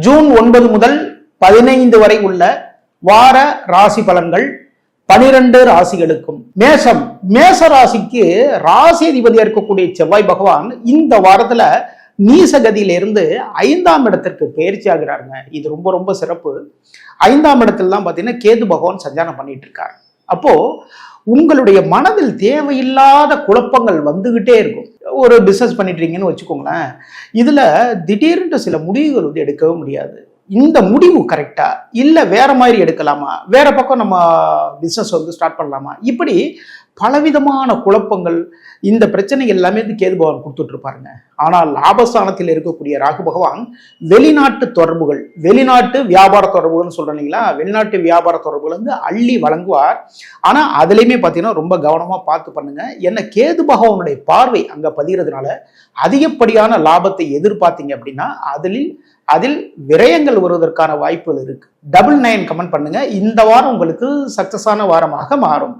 June ஒன்பது முதல் பதினைந்து வரை உள்ள வார ராசி பலன்கள் பனிரெண்டு ராசிகளுக்கும். மேஷம் மேச ராசிக்கு ராசி அதிபதியா இருக்கக்கூடிய செவ்வாய் பகவான் இந்த வாரத்துல நீசகதியிலிருந்து ஐந்தாம் இடத்திற்கு பயிற்சி ஆகிறாருங்க. இது ரொம்ப ரொம்ப சிறப்பு. ஐந்தாம் இடத்துல தான் பார்த்தீங்கன்னா கேது பகவான் சஞ்சாரம் பண்ணிட்டு இருக்காரு. அப்போ உங்களுடைய மனதில் தேவையில்லாத குழப்பங்கள் வந்துகிட்டே இருக்கும். ஒரு பிஸ்னஸ் பண்ணிட்டுருக்கீங்கன்னு வச்சுக்கோங்களேன். இதில் திடீர்னு சில முடிவுகள் வந்து எடுக்கவே முடியாது. இந்த முடிவு கரெக்டா இல்லை வேற மாதிரி எடுக்கலாமா? வேற பக்கம் நம்ம பிஸ்னஸ் வந்து ஸ்டார்ட் பண்ணலாமா? இப்படி பலவிதமான குழப்பங்கள். இந்த பிரச்சனை எல்லாமே வந்து கேது பகவான் கொடுத்துட்டு இருப்பாருங்க ஆனால் லாபஸ்தானத்தில் இருக்கக்கூடிய ராகு பகவான் வெளிநாட்டு தொடர்புகள் வெளிநாட்டு வியாபார தொடர்புகள்னு சொல்றோம் இல்லைங்களா? வெளிநாட்டு வியாபார தொடர்புகள் வந்து அள்ளி வழங்குவார். ஆனால் அதுலேயுமே பார்த்தீங்கன்னா ரொம்ப கவனமாக பார்த்து பண்ணுங்க. என்ன கேது பகவானுடைய பார்வை அங்கே பதிகிறதுனால அதிகப்படியான லாபத்தை எதிர்பார்த்தீங்க அப்படின்னா அதில் அதில் விரயங்கள் வருவதற்கான வாய்ப்புகள் இருக்கு. டபுள் நைன் கமெண்ட் பண்ணுங்க. இந்த வாரம் உங்களுக்கு சக்சஸான வாரமாக மாறும்.